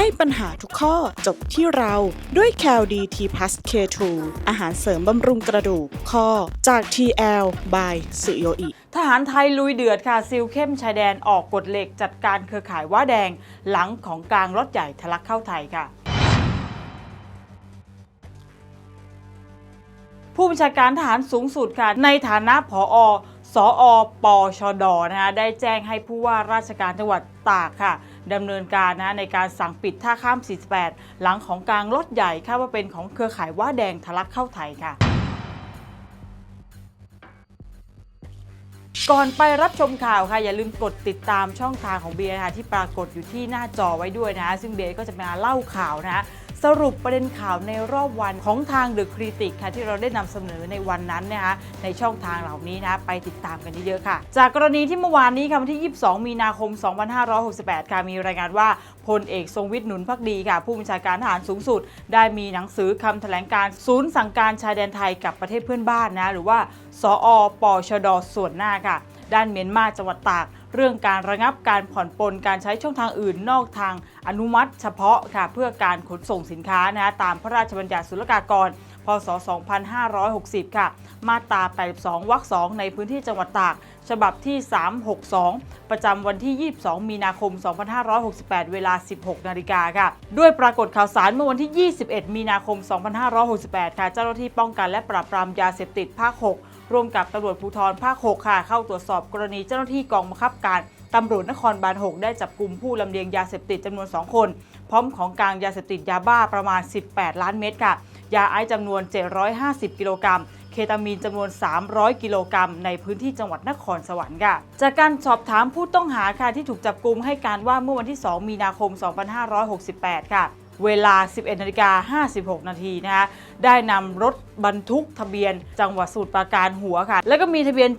ให้ปัญหาทุกข้อจบที่เราด้วย c a l d t p l u s K2 อาหารเสริมบำรุงกระดูกข้อจาก TL by สุโยอิทหารไทยลุยเดือดค่ะซิลเข้มชายแดนออกกฎเหล็กจัดการเครือข่ายว่าแดงหลังของกลางรถใหญ่ทะลักเข้าไทยค่ะผู้บัญชาการทหารสูงสุดค่ะในฐานะผอ สออปชดนะคะได้แจ้งให้ผู้ว่าราชการจังหวัดตากค่ะดำเนินการนะในการสั่งปิดท่าข้าม 48 หลังของกลางรถใหญ่คาดว่าเป็นของเครือข่ายว่าแดงทะลักเข้าไทยค่ะ ก่อนไปรับชมข่าวค่ะ อย่าลืมกดติดตามช่องทางของเบียร์นะคะที่ปรากฏอยู่ที่หน้าจอไว้ด้วยนะ ซึ่งเบียร์ก็จะมาเล่าข่าวนะ สรุปประเด็นข่าวในรอบวันของทางเดอะคริติกค่ะที่เราได้นำเสนอในวันนั้นนะคะในช่องทางเหล่านี้นะไปติดตามกันเยอะๆค่ะ จากกรณีที่เมื่อวานนี้ค่ะวันที่ 22 มีนาคม 2568 ค่ะมีรายงานว่าพลเอกทรงวิทย์หนุนพักดีค่ะผู้บัญชาการทหารสูงสุด ได้มีหนังสือคำแถลงการศูนย์สั่งการชายแดนไทยกับประเทศเพื่อนบ้านนะหรือว่า สอปชดส่วนหน้าค่ะ ด้านเมียนมาจังหวัดตาก เรื่องการระงับการผ่อนปลนการใช้ช่องทางอื่นนอกทางอนุมัติเฉพาะค่ะเพื่อการขนส่งสินค้านะตามพระราชบัญญัติศุลกากร พศ 2560 ค่ะ มาตรา 82 วรรค 2 ในพื้นที่จังหวัดตาก ฉบับที่ 362 ประจำวันที่ 22 มีนาคม 2568 เวลา 16 นาฬิกาค่ะ ด้วยปรากฏข่าวสารเมื่อวันที่ 21 มีนาคม 2568 ค่ะ เจ้าหน้าที่ป้องกันและปราบปรามยาเสพติดภาค 6 ร่วมกับตำรวจภูธรภาค 6 ค่ะ เข้าตรวจสอบกรณีเจ้าหน้าที่กองบังคับการตำรวจนครบาล 6 ได้จับกลุ่มผู้ลำเลียงยาเสพติดจำนวน 2 คน พร้อมของกลางยาเสพติดยาบ้าประมาณ 18 ล้านเม็ดค่ะ ยาไอซ์จำนวน 750 กิโลกรัม เคตามีนจำนวน 300 กิโลกรัม ในพื้นที่จังหวัดนครสวรรค์ค่ะ จากการสอบถามผู้ต้องหาค่ะที่ถูกจับกลุมให้การว่าเมื่อวันที่ 2 มีนาคม 2568 ค่ะ เวลา 11นาฬิกา56 นาทีนะคะ ได้นำรถบรรทุกทะเบียนจังหวัดสมุทรปราการหัวค่ะ แล้วก็มีทะเบียน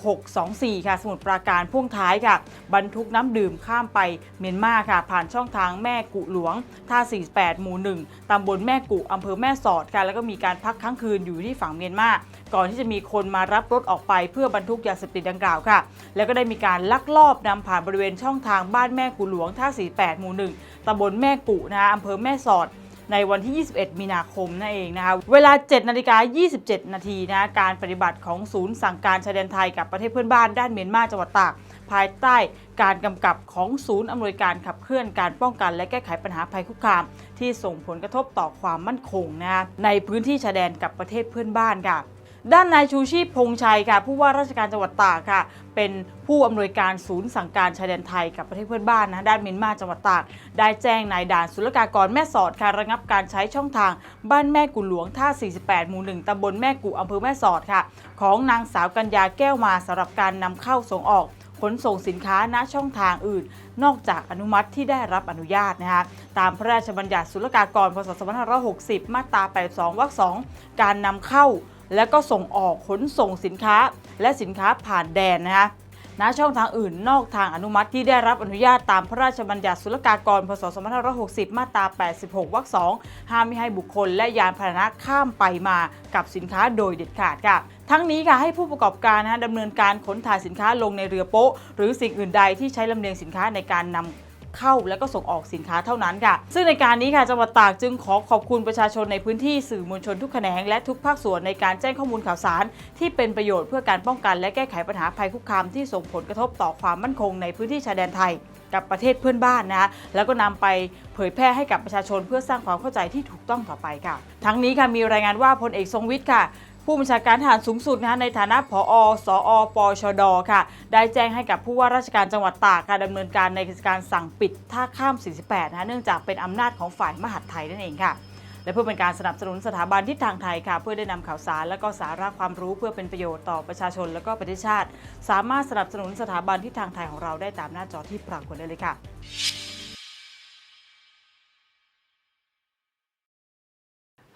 746624 ค่ะ สมุทรปราการพ่วงท้ายค่ะ บรรทุกน้ำดื่มข้ามไปเมียนมาค่ะ ผ่านช่องทางแม่กุหลวง ท่า 48 หมู่ 1ตำบลแม่กุอำเภอแม่สอดค่ะ แล้วก็มีการพักค้างคืนอยู่ที่ฝั่งเมียนมา ก่อนที่จะมีคนมารับรถออกไปเพื่อบรรทุกยาเสพติดดังกล่าวค่ะ แล้วก็ได้มีการลักลอบนำผ่านบริเวณช่องทางบ้านแม่กุหลวงท่า 48 หมู่ 1ตำบลแม่กุนะคะอำเภอแม่สอดในวันที่ 21 มีนาคมนั่นเองนะคะเวลา 7 นาฬิกา 27 นาทีนะการปฏิบัติของศูนย์สั่งการชายแดนไทยกับประเทศเพื่อนบ้านด้านเมียนมาจังหวัดตากภายใต้การกำกับของศูนย์อำนวยการขับเคลื่อนการป้องกันและแก้ไขปัญหาภัยคุกคาม ที่ส่งผลกระทบต่อความมั่นคงนะในพื้นที่ชายแดนกับประเทศเพื่อนบ้านค่ะ ด้านนายชูชีพพงชัยค่ะ ผู้ว่าราชการจังหวัดตากค่ะ เป็นผู้อำนวยการศูนย์สั่งการชายแดนไทยกับประเทศเพื่อนบ้านนะด้านเมียนมาจังหวัดตาก ได้แจ้งนายด่านศุลกากรแม่สอดค่ะระงับการใช้ช่องทางบ้านแม่กุหลวงท่า 48 หมู่1ตำบลแม่กุอำเภอแม่สอดค่ะ ของนางสาวกัญญาแก้วมาสำหรับการนำเข้าส่งออกขนส่งสินค้าณช่องทางอื่น นอกจากอนุมัติที่ได้รับอนุญาตนะคะตามพระราชบัญญัติศุลกากรพศ2560 มาตรา 82 วรรค 2 การนำเข้า และก็ส่งออกขนส่งสินค้า และสินค้าผ่านแดนนะคะณช่องทางอื่นนอกทางอนุมัติที่ได้รับอนุญาตตามพระราชบัญญัติศุลกากร พศ 2560 มาตรา 86 วรรค 2 ห้ามไม่ให้บุคคลและยานพาหนะข้ามไปมากับสินค้าโดยเด็ดขาดค่ะ ทั้งนี้ค่ะให้ผู้ประกอบการนะดำเนินการขนถ่ายสินค้าลงในเรือโป๊ะ หรือสิ่งอื่นใดที่ใช้ลำเลียงสินค้าในการนำ เข้าและก็ส่งออกสินค้าเท่านั้นค่ะ ซึ่งในการนี้ค่ะจังหวัดตากจึงขอขอบคุณประชาชนในพื้นที่สื่อมวลชนทุกแขนงและทุกภาคส่วนในการแจ้งข้อมูลข่าวสาร ที่เป็นประโยชน์เพื่อการป้องกัน และแก้ไขปัญหาภัยคุกคามที่ส่งผลกระทบต่อความมั่นคงในพื้นที่ชายแดนไทยกับประเทศเพื่อนบ้านนะแล้วก็นำไปเผยแพร่ให้กับประชาชนเพื่อสร้างความเข้าใจที่ถูกต้องต่อไปค่ะ ทั้งนี้ค่ะมีรายงานว่าพลเอกทรงวิทย์ค่ะ ผู้บัญชาการทหารสูงสุดนะคะในฐานะผอสอปชดค่ะ ได้แจ้งให้กับผู้ว่าราชการจังหวัดตากค่ะดำเนินการในการสั่งปิดท่าข้าม 48นะคะเนื่องจากเป็นอำนาจของฝ่ายมหาดไทยนั่นเองค่ะ และเพื่อเป็นการสนับสนุนสถาบันทิศทางไทยค่ะ เพื่อได้นำข่าวสารและก็สาระความรู้เพื่อเป็นประโยชน์ต่อประชาชนและก็ประเทศชาติ สามารถสนับสนุนสถาบันทิศทางไทยของเราได้ตามหน้าจอที่ปรากฏได้เลยค่ะ